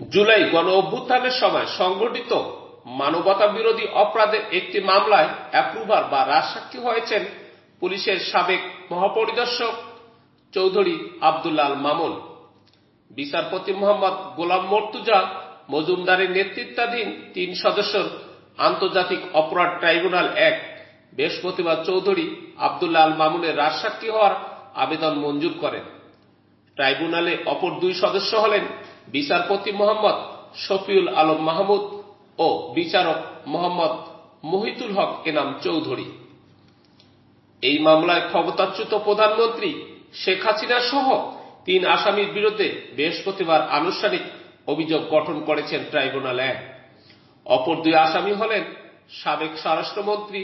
জুলাই গণ অভ্যুত্থানের সময় সংগঠিত মানবতা বিরোধী অপরাধের একটি মামলায় অ্যাপ্রুভার বা রাজসাক্ষী হয়েছেন পুলিশের সাবেক মহাপরিদর্শক চৌধুরী আবদুল্লাল মামুন। বিচারপতি মোহাম্মদ গোলাম মর্তুজা মজুমদারের নেতৃত্বাধীন তিন সদস্যের আন্তর্জাতিক অপরাধ ট্রাইব্যুনাল এক বৃহস্পতিবার চৌধুরী আবদুল্লাহ আল মামুনের রাজসাক্ষী হওয়ার আবেদন মঞ্জুর করেন। ট্রাইব্যুনালে অপর দুই সদস্য হলেন বিচারপতি মোহাম্মদ শফিউল আলম মাহমুদ ও বিচারক মোহাম্মদ মহিতুল হক এনাম চৌধুরী। এই মামলায় ক্ষমতাচ্যুত প্রধানমন্ত্রী শেখ হাসিনা সহ তিন আসামির বিরুদ্ধে বৃহস্পতিবার আনুষ্ঠানিক অভিযোগ গঠন করেছেন ট্রাইব্যুনাল এক অপর দুই আসামি হলেন সাবেক স্বরাষ্ট্রমন্ত্রী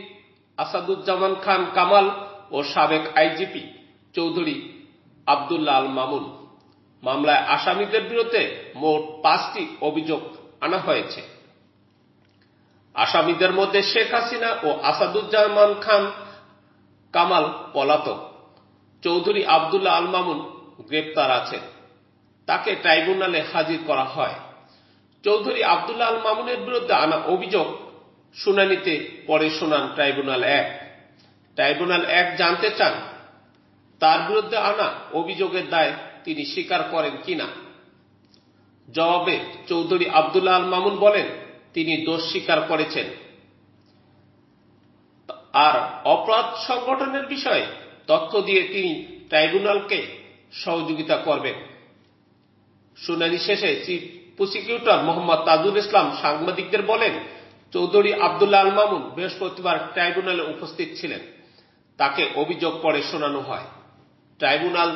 আসাদুজ্জামান খান কামাল ও সাবেক আইজিপি চৌধুরী আবদুল্লাহ আল মামুন। মামলায় আসামিদের বিরুদ্ধে মোট পাঁচটি অভিযোগ আনা হয়েছে। আসামিদের মধ্যে শেখ হাসিনা ও আসাদুজ্জামান খান, কামাল পলাতক, চৌধুরী আবদুল্লাহ আল মামুন গ্রেপ্তার আছেন তাকে ট্রাইব্যুনালে হাজির করা হয়। চৌধুরী আবদুল্লাহ আল মামুনের বিরুদ্ধে আনা অভিযোগ শুনানিতে পরে শোনান ট্রাইব্যুনাল এক। ট্রাইব্যুনাল এক জানতে চান, তার বিরুদ্ধে আনা অভিযোগের দায় তিনি স্বীকার করেন কিনা? জবাবে চৌধুরী আবদুল্লাহ আল মামুন বলেন, তিনি দোষ স্বীকার করেছেন। আর অপরাধ সংগঠনের বিষয়ে তথ্য দিয়ে তিনি ট্রাইব্যুনালকে সহযোগিতা করবেন। শুনানি শেষে চিফ প্রসিকিউটর মোহাম্মদ তাজুল ইসলাম সাংবাদিকদের বলেন, চৌধুরী আবদুল্লাহ আল মামুন বৃহস্পতিবার ট্রাইব্যুনালে উপস্থিত ছিলেন। তাকে অভিযোগ পরে শোনানো হয়। ট্রাইব্যুনাল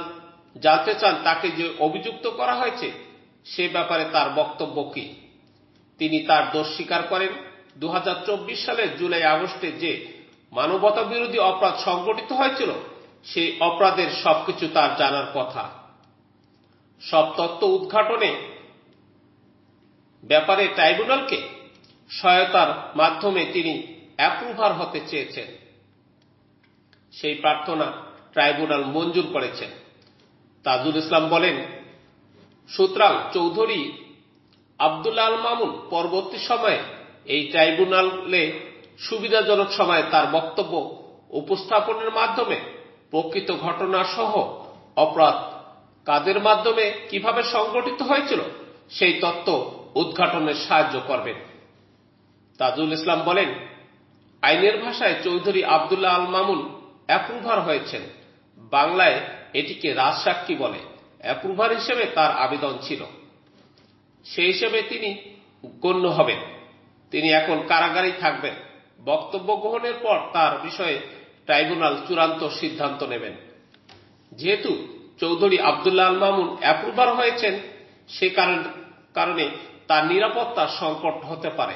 জানতে চান তাকে যে অভিযুক্ত করা হয়েছে, সে ব্যাপারে তার বক্তব্য কি? তিনি তার দোষ স্বীকার করেন দু হাজার চব্বিশ সালের জুলাই আগস্টে যে মানবতা বিরোধী অপরাধ সংগঠিত হয়েছিল, সেই অপরাধের সবকিছু তার জানার কথা। সব তত্ত্ব উদ্ঘাটনে ব্যাপারে ট্রাইব্যুনালকে সহায়তার মাধ্যমে তিনি অ্যাপ্রুভার হতে চেয়েছেন। সেই প্রার্থনা ট্রাইব্যুনাল মঞ্জুর করেছেন। তাজুল ইসলাম বলেন, সুতরাং চৌধুরী আবদুল্লাহ আল মামুন পরবর্তী সময়ে এই ট্রাইব্যুনালে সুবিধাজনক সময়ে তার বক্তব্য উপস্থাপনের মাধ্যমে প্রকৃত ঘটনা সহ অপরাধ কাদের মাধ্যমে কীভাবে সংগঠিত হয়েছিল, সেই তত্ত্ব উদ্ঘাটনে সাহায্য করবেন তাজুল ইসলাম বলেন, আইনের ভাষায় চৌধুরী আবদুল্লাহ আল মামুন অ্যাপ্রুভার হয়েছেন। বাংলায় এটিকে রাজসাক্ষী বলে। অ্যাপ্রুভার হিসেবে তার আবেদন ছিল। সেই হিসেবে তিনি গণ্য হবেন। তিনি এখন কারাগারেই থাকবেন। বক্তব্য গ্রহণের পর তার বিষয়ে ট্রাইব্যুনাল চূড়ান্ত সিদ্ধান্ত নেবেন। যেহেতু চৌধুরী আবদুল্লাহ আল মামুন অ্যাপ্রুভার হয়েছেন, সে কারণে তার নিরাপত্তা সংকট হতে পারে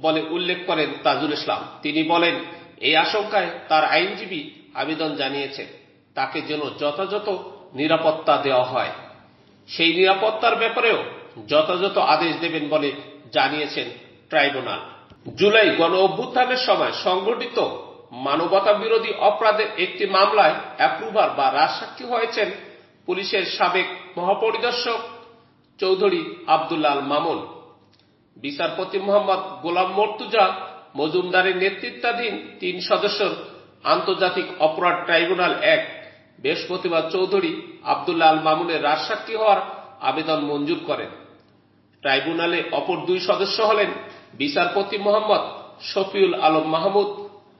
বলে উল্লেখ করেন তাজুল ইসলাম। তিনি বলেন, এই আশঙ্কায় তার আইনজীবী আবেদন জানিয়েছে তাকে যেন যথাযথ নিরাপত্তা দেওয়া হয়। সেই নিরাপত্তার ব্যাপারেও যথাযথ আদেশ দেবেন বলে জানিয়েছেন ট্রাইব্যুনাল। জুলাই গণ অভ্যুত্থানের সময় সংগঠিত মানবতা বিরোধী অপরাধের একটি মামলায় অ্যাপ্রুভার বা রাজসাক্ষী হয়েছেন পুলিশের সাবেক মহাপরিদর্শক চৌধুরী আবদুল্লাহ আল মামুন। বিচারপতি মোহাম্মদ গোলাম মর্তুজা মজুমদারের নেতৃত্বাধীন তিন সদস্যের আন্তর্জাতিক অপরাধ ট্রাইব্যুনাল এক বৃহস্পতিবার চৌধুরী আবদুল্লাহ আল মামুনের রাজসাক্ষী হওয়ার আবেদন মঞ্জুর করেন। ট্রাইব্যুনালে অপর দুই সদস্য হলেন বিচারপতি মোহাম্মদ শফিউল আলম মাহমুদ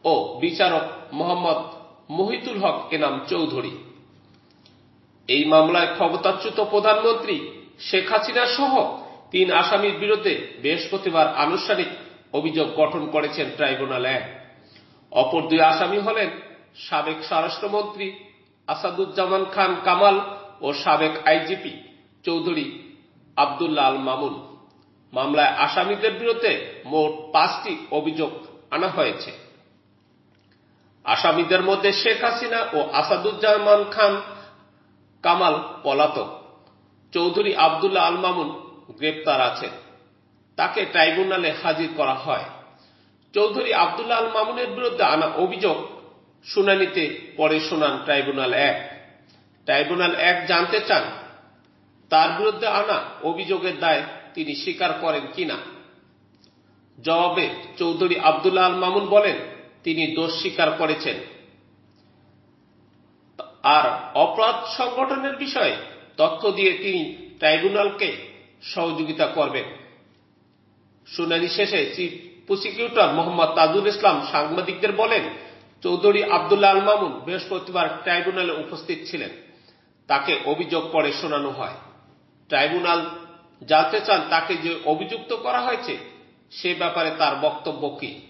ও বিচারক মোহাম্মদ মহিতুল হক এনাম চৌধুরী। এই মামলায় ক্ষমতাচ্যুত প্রধানমন্ত্রী শেখ হাসিনা সহ তিন আসামির বিরুদ্ধে বৃহস্পতিবার আনুষ্ঠানিক অভিযোগ গঠন করেছেন ট্রাইব্যুনাল। এক অপর দুই আসামি হলেন সাবেক স্বরাষ্ট্রমন্ত্রী আসাদুজ্জামান খান কামাল ও সাবেক আইজিপি চৌধুরী আবদুল্লাহ আল মামুন। মামলায় আসামিদের বিরুদ্ধে মোট পাঁচটি অভিযোগ আনা হয়েছে। আসামিদের মধ্যে শেখ হাসিনা ও আসাদুজ্জামান খান কামাল পলাতক। চৌধুরী আবদুল্লাহ আল মামুন গ্রেপ্তার আছেন তাকে ট্রাইব্যুনালে হাজির করা হয়। চৌধুরী আবদুল্লাহ আল মামুনের বিরুদ্ধে আনা অভিযোগ শুনানিতে পরে শোনান ট্রাইব্যুনাল এক। ট্রাইব্যুনাল এক জানতে চান, তার বিরুদ্ধে আনা অভিযোগের দায় তিনি স্বীকার করেন কিনা। জবাবে চৌধুরী আবদুল্লাহ আল মামুন বলেন, তিনি দোষ স্বীকার করেছেন। আর অপরাধ সংগঠনের বিষয়ে তথ্য দিয়ে তিনি ট্রাইব্যুনালকে সহযোগিতা করবেন। শুনানি শেষে চিফ প্রসিকিউটর মোহাম্মদ তাজুল ইসলাম সাংবাদিকদের বলেন চৌধুরী আবদুল্লাহ আল মামুন বৃহস্পতিবার ট্রাইব্যুনালে উপস্থিত ছিলেন। তাকে অভিযোগ পড়ে শোনানো হয়। ট্রাইব্যুনাল জানতে চান তাকে যে অভিযুক্ত করা হয়েছে, সে ব্যাপারে তার বক্তব্য কি?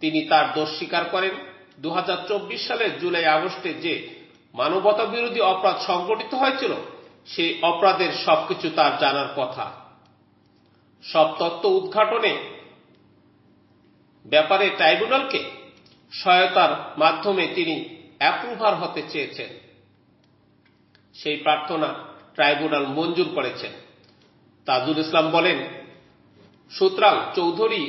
তিনি তার দোষ স্বীকার করেন। দু হাজার চব্বিশ সালের জুলাই আগস্টে যে মানবতা বিরোধী অপরাধ সংগঠিত হয়েছিল, সেই অপরাধের সবকিছু তার জানার কথা। সব তত্ত্ব উদ্ঘাটনে ব্যাপারে ট্রাইব্যুনালকে সহায়তার মাধ্যমে তিনি অ্যাপ্রুভার হতে চেয়েছেন। সেই প্রার্থনা ট্রাইব্যুনাল মঞ্জুর করেছেন। তাজুল ইসলাম বলেন, সুতরাং চৌধুরী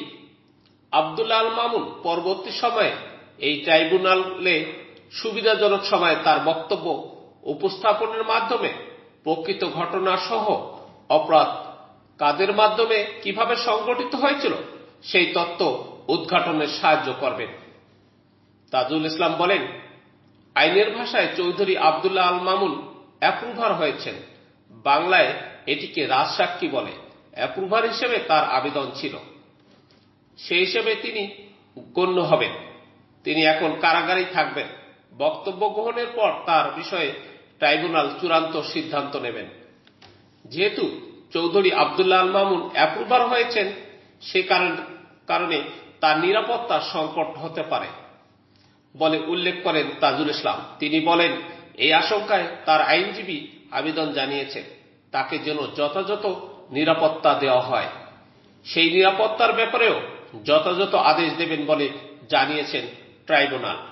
আবদুল্লাহ আল মামুন পরবর্তী সময়ে এই ট্রাইব্যুনালে সুবিধাজনক সময়ে তার বক্তব্য উপস্থাপনের মাধ্যমে প্রকৃত ঘটনা সহ অপরাধ কাদের মাধ্যমে কীভাবে সংগঠিত হয়েছিল, সেই তত্ত্ব উদ্ঘাটনে সাহায্য করবেন। তাজুল ইসলাম বলেন, আইনের ভাষায় চৌধুরী আবদুল্লাহ আল মামুন অ্যাপ্রুভার হয়েছেন। বাংলায় এটিকে রাজসাক্ষী বলে। অ্যাপ্রুভার হিসেবে তার আবেদন ছিল। সেই হিসেবে তিনি গণ্য হবেন। তিনি এখন কারাগারেই থাকবেন। বক্তব্য গ্রহণের পর তার বিষয়ে ট্রাইব্যুনাল চূড়ান্ত সিদ্ধান্ত নেবেন। যেহেতু চৌধুরী আবদুল্লাহ আল মামুন অ্যাপ্রুভার হয়েছেন, সে কারণে তার নিরাপত্তা সংকট হতে পারে। বলে উল্লেখ করেন তাজুল ইসলাম। তিনি বলেন, এই আশঙ্কায় তার আইনজীবী আবেদন জানিয়েছে তাকে যেন যথাযথ নিরাপত্তা দেওয়া হয়। সেই নিরাপত্তার ব্যাপারেও যথাযথ আদেশ দেবেন বলে জানিয়েছেন ট্রাইব্যুনাল।